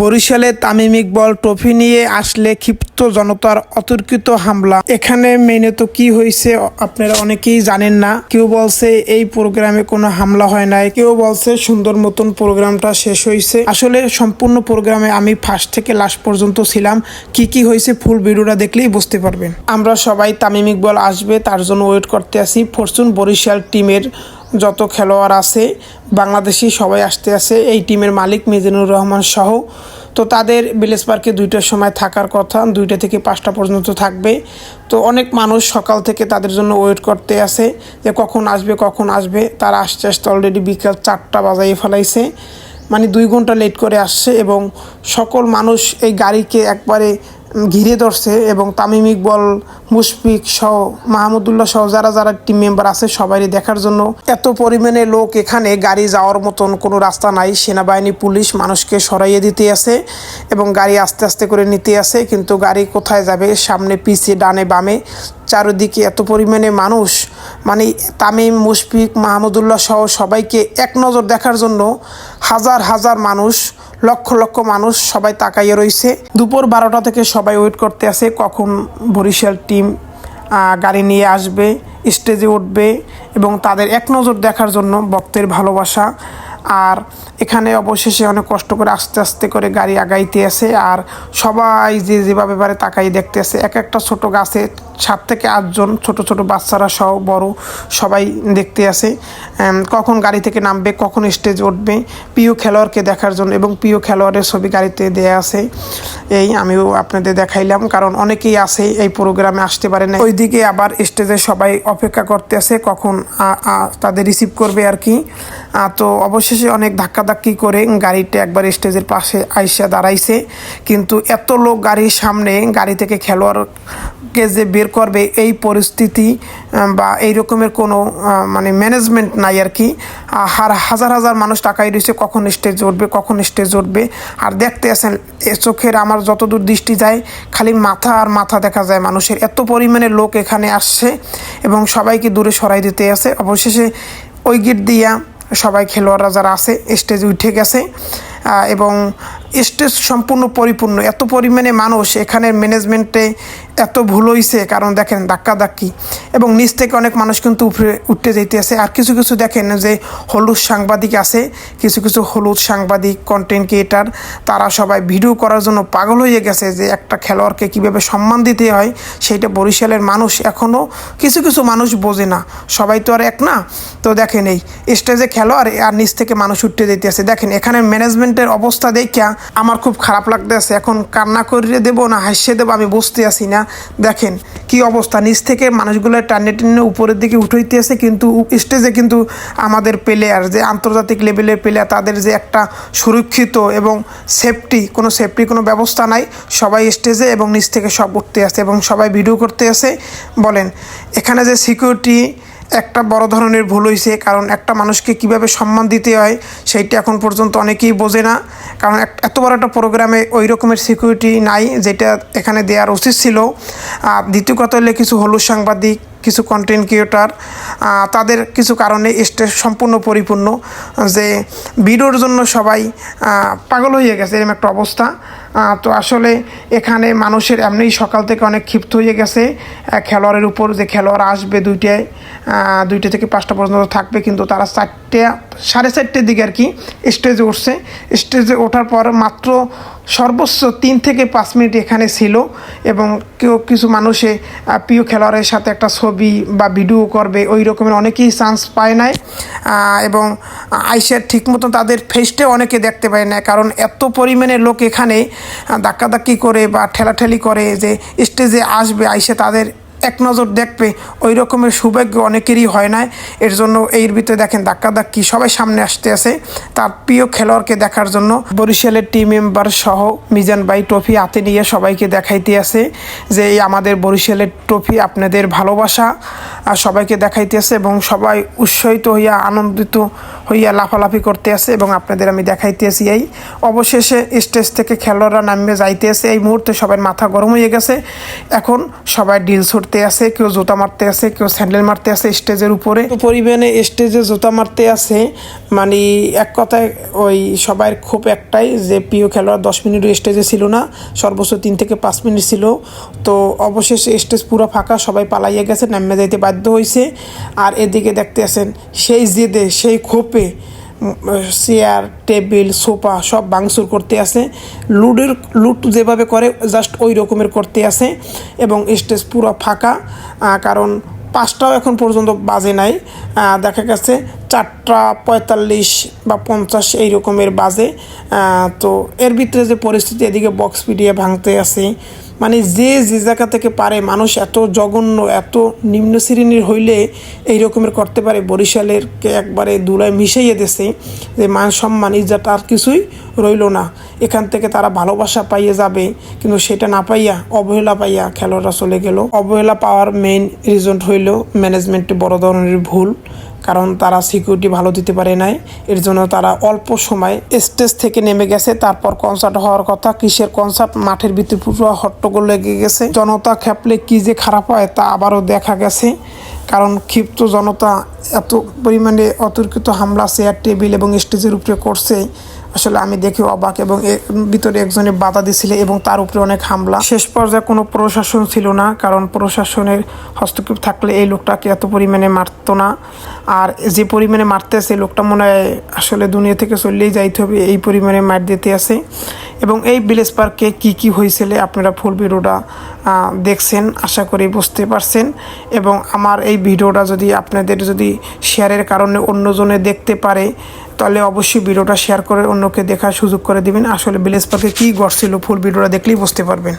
বরিশালে তামিম ইকবল ট্রফি নিয়ে আসলে ক্ষিপ্ত জনতার অতর্কিত হামলা। এখানে মেনে তো কি হয়েছে আপনারা অনেকেই জানেন না। কেউ বলছে এই প্রোগ্রামে কোনো হামলা হয় নাই। কেউ বলছে সুন্দর মতন প্রোগ্রামটা শেষ হয়েছে আসলে সম্পূর্ণ প্রোগ্রামে আমি ফার্স্ট থেকে লাস্ট পর্যন্ত ছিলাম। কি কি হয়েছে ফুল ভিডিওটা দেখলেই বুঝতে পারবেন। আমরা সবাই তামিম ইকবল আসবে, তার জন্য ওয়েট করতে আসি ফরচুন বরিশাল টিমের যত খেলোয়াড় আছে, বাংলাদেশি সবাই আসতে আছে, এই টিমের মালিক মিজানুর রহমান সহ। তো তাদের ভিলেজ পার্কে দুইটার সময় থাকার কথা, দুইটা থেকে পাঁচটা পর্যন্ত থাকবে। তো অনেক মানুষ সকাল থেকে তাদের জন্য ওয়েট করতে আছে, যে কখন আসবে কখন আসবে। তারা আসতে আসতে অলরেডি বিকাল চারটা বাজাইয়ে ফেলাইছে। মানে দুই ঘণ্টা লেট করে আসছে এবং সকল মানুষ এই গাড়িকে একবারে ঘিরে ধরছে এবং তামিম ইকবল, মুশফিক সহ, মাহমুদুল্লাহ সহ যারা যারা টিম মেম্বার আছে সবাই দেখার জন্য এত পরিমাণে লোক এখানে গাড়ি যাওয়ার মতন কোনো রাস্তা নাই। সেনাবাহিনী, পুলিশ মানুষকে সরাইয়ে দিতে আছে এবং গাড়ি আস্তে আস্তে করে নিতে আছে, কিন্তু গাড়ি কোথায় যাবে? সামনে পিছে, ডানে, বামে। চারিদিকে এত পরিমাণে মানুষ মানে তামিম, মুশফিক, মাহমুদুল্লাহ সহ সবাইকে এক নজর দেখার জন্য হাজার হাজার মানুষ লক্ষ লক্ষ মানুষ সবাই তাকাইয়ে রয়েছে দুপুর বারোটা থেকে সবাই ওয়েট করতে আছে কখন বরিশাল টিম গাড়ি নিয়ে আসবে, স্টেজে উঠবে এবং তাদের এক নজর দেখার জন্য ভক্তের ভালোবাসা। আর এখানে অবশেষে অনেক কষ্ট করে আস্তে আস্তে করে গাড়ি আগাইতে আছে আর সবাই যে যেভাবে পারে তাকাই দেখতে আছে এক একটা ছোট গাছে সাত থেকে আটজন ছোট ছোট বাচ্চারা সহ বড় সবাই দেখতে এম, কখন গাড়ি থেকে নামবে কখন স্টেজ উঠবে প্রিয় খেলোয়াড়কে দেখার জন্য এবং প্রিয় খেলোয়াড়ের ছবি গাড়িতে দেয়া আছে। এই আমিও আপনাদের দেখাইলাম কারণ অনেকেই আছে এই প্রোগ্রামে আসতে পারে না ওইদিকে আবার স্টেজে সবাই অপেক্ষা করতে আছে কখন তাদের রিসিভ করবে আর কি। তো অবশেষে অনেক ধাক্কাধাক্কি করে গাড়িটা একবার স্টেজের পাশে আইসা দাঁড়াইছে কিন্তু এত লোক গাড়ির সামনে গাড়ি থেকে খেলোয়াড়কে যে বের করবে এই পরিস্থিতি বা এই রকমের কোনো মানে ম্যানেজমেন্ট নাই আর কি। আহ, হার হাজার হাজার মানুষ টাকাই রয়েছে কখন স্টেজ উঠবে কখন স্টেজ উঠবে। আর দেখতে আছেন চোখের আমার যতদূর দৃষ্টি যায় খালি মাথা আর মাথা দেখা যায় মানুষের। এত পরিমাণে লোক এখানে আসছে এবং সবাইকে দূরে সরাই দিতে আছে। অবশেষে ওই গেট দিয়া সবাই খেলোয়াড়রা যারা আছে স্টেজ উঠে গেছে এবং স্টেজ সম্পূর্ণ পরিপূর্ণ। এত পরিমাণে মানুষ এখানের ম্যানেজমেন্টে এত ভুল হইছে, কারণ দেখেন ধাক্কা ধাক্কি এবং নিচ থেকে অনেক মানুষ কিন্তু উপরে উঠতে যেতে আছে আর কিছু কিছু দেখেন যে হলুদ সাংবাদিক আছে, কিছু কিছু হলুদ সাংবাদিক কন্টেন্ট ক্রিয়েটার তারা সবাই ভিডিও করার জন্য পাগল হয়ে গেছে যে একটা খেলোয়াড়কে কীভাবে সম্মান দিতে হয়, সেইটা বরিশালের মানুষ এখনও কিছু কিছু মানুষ বোঝে না। সবাই তো আর এক না? তো দেখেন এই স্টেজে খেলোয়াড় আর নিচ থেকে মানুষ উঠতে যেতে আছে দেখেন এখানে ম্যানেজমেন্টের অবস্থা দেখা আমার খুব খারাপ লাগতেছে, এখন কান্না করিয়ে দেবো না, হাসিয়ে দেবো, আমি বসতে আসি না। দেখেন কি অবস্থা, নিচ থেকে মানুষগুলো টানে টেনে উপরের দিকে উঠাইতে আছে কিন্তু স্টেজে কিন্তু আমাদের প্লেয়ার যে আন্তর্জাতিক লেভেলের প্লেয়ার তাদের যে একটা সুরক্ষিত এবং সেফটি কোনো সেফটি কোনো ব্যবস্থা নাই। সবাই স্টেজে এবং নিচ থেকে সব উঠতে আসে এবং সবাই ভিডিও করতে আসে। বলেন, এখানে যে সিকিউরিটি একটা বড় ধরনের ভুল হয়েছে কারণ একটা মানুষকে কীভাবে সম্মান দিতে হয়, সেইটা এখন পর্যন্ত অনেকেই বোঝে না। কারণ এত বড় একটা প্রোগ্রামে ওই রকমের সিকিউরিটি নাই, যেটা এখানে দেওয়ার উচিত ছিল। আর দ্বিতীয় কথা হলে কিছু হলুদ সাংবাদিক, কিছু কন্টেন্ট ক্রিয়েটার তাদের কিছু কারণে স্টেজ সম্পূর্ণ পরিপূর্ণ, যে ভিডিওর জন্য সবাই পাগল হয়ে গেছে, এরকম একটা অবস্থা। তো আসলে এখানে মানুষের এমনি সকাল থেকে অনেক ক্ষিপ্ত হয়ে গেছে। খেলোয়াড়ের উপর যে খেলোয়াড় আসবে দুইটায় দুইটা থেকে পাঁচটা পর্যন্ত থাকবে, কিন্তু তারা চারটে, সাড়ে চারটের দিকে আর কি স্টেজে উঠছে। স্টেজে ওঠার পর মাত্র সর্বোচ্চ তিন থেকে পাঁচ মিনিট এখানে ছিল এবং কেউ কিছু মানুষে প্রিয় খেলোয়াড়ের সাথে একটা ছবি বা ভিডিও করবে, ওই রকমের অনেকেই চান্স পায় নাই। এবং আইসার ঠিক মতো তাদের ফেসটে অনেকে দেখতে পায় না কারণ এত পরিমাণে লোক এখানে ধাক্কাধাক্কি করে বা ঠেলাঠেলি করে যে স্টেজে আসবে আইসে তাদের এক নজর দেখবে, ওই রকমের সৌভাগ্য অনেকেরই হয় না এর জন্য এর ভিতরে দেখেন ধাক্কা ধাক্কি সবাই সামনে আসতে আছে। তার প্রিয় খেলোয়াড়কে দেখার জন্য বরিশালের টিম মেম্বার সহ মিজান ভাই ট্রফি হাতে নিয়ে সবাইকে দেখাইতে আছে যে, এই আমাদের বরিশালের ট্রফি আপনাদের ভালোবাসা, আর সবাইকে দেখাইতে আছে এবং সবাই উৎসাহিত হইয়া, আনন্দিত হইয়া লাফালাফি করতে আছে এবং আপনাদের আমি দেখাইতে আছি এই। অবশেষে স্টেজ থেকে খেলোয়াড়রা নামবে যাইতে আছে। এই মুহূর্তে সবার মাথা গরম হয়ে গেছে। এখন সবাই ডিল ছুটতে করতে আছে, কেউ জুতা মারতে আছে, কেউ স্যান্ডেল মারতে আছে স্টেজের উপরে। পরিমাণে স্টেজে জুতা মারতে আছে মানে এক কথায় ওই সবার খুব একটাই যে প্রিয় খেলোয়াড় দশ মিনিট স্টেজে ছিল না, সর্বোচ্চ তিন থেকে পাঁচ মিনিট ছিল। তো অবশেষে স্টেজ পুরো ফাঁকা, সবাই পালাইয়া গেছে, নামে যাইতে বাধ্য হয়েছে আর এদিকে দেখতে আছেন সেই জেদে, সেই ক্ষোভে চেয়ার, টেবিল, সোফা সব ভাঙচুর করতে আছে। লুডের, লুট যেভাবে করে, জাস্ট ওই রকমের করতে আছে এবং স্টেজ পুরো ফাঁকা। কারণ পাঁচটাও এখন পর্যন্ত বাজে নাই। দেখা গেছে চারটা পঁয়তাল্লিশ বা পঞ্চাশ এই রকমের বাজে। তো এর ভিতরে যে পরিস্থিতি, এদিকে বক্স পিটিয়ে ভাঙতে আছে। মানে যে যে জায়গা থেকে পারে, মানুষ এত জঘন্য, এত নিম্ন শ্রেণির হইলে এই রকমের করতে পারে। বরিশালের কে একবারে দুলায় মিশাইয়ে দেছে যে মান সম্মান, ইজ্জত আর কিছুই রইল না। এখান থেকে তারা ভালোবাসা পাইয়ে যাবে, কিন্তু সেটা না পাইয়া অবহেলা পাইয়া খেলোয়াড়রা চলে গেল। অবহেলা পাওয়ার মেইন রিজন হইল ম্যানেজমেন্টে বড় ধরনের ভুল। কারণ তারা সিকিউরিটি ভালো দিতে পারে নাই। এর জন্য তারা অল্প সময় স্টেজ থেকে নেমে গেছে। তারপর কনসার্ট হওয়ার কথা, কিসের কনসার্ট মাঠের ভিতরে পুরো হট্টগোল লেগে গেছে। জনতা খেপলে কি যে খারাপ হয় তা আবারও দেখা গেছে। কারণ ক্ষিপ্ত জনতা এত পরিমাণে অতর্কিত হামলা চেয়ার টেবিল এবং স্টেজের উপরে করছে। আসলে আমি দেখে অবাক এবং ভিতরে একজনে বাধা দিছিল এবং তার উপরে অনেক হামলা। শেষ পর্যায়ে কোনো প্রশাসন ছিল না, কারণ প্রশাসনের হস্তক্ষেপ থাকলে এই লোকটাকে এত পরিমাণে মারতো না। আর যে পরিমাণে মারতে আছে, লোকটা মনে হয় আসলে দুনিয়া থেকে চললেই যাইতে হবে, এই পরিমাণে মার দিতে আছে। এবং এই ভিলেজ পার্কে কি কি হয়েছিল আপনারা ফুল ভিডিওটা দেখছেন, আশা করি বুঝতে পারছেন। এবং আমার এই ভিডিওটা যদি আপনাদের যদি শেয়ারের কারণে অন্যজনে দেখতে পারে তাহলে অবশ্যই ভিডিওটা শেয়ার করে অন্যকে দেখার সুযোগ করে দিবেন। আসলে ভিলেজ পার্কে কী ঘটছিল, ফুল ভিডিওটা দেখলেই বুঝতে পারবেন।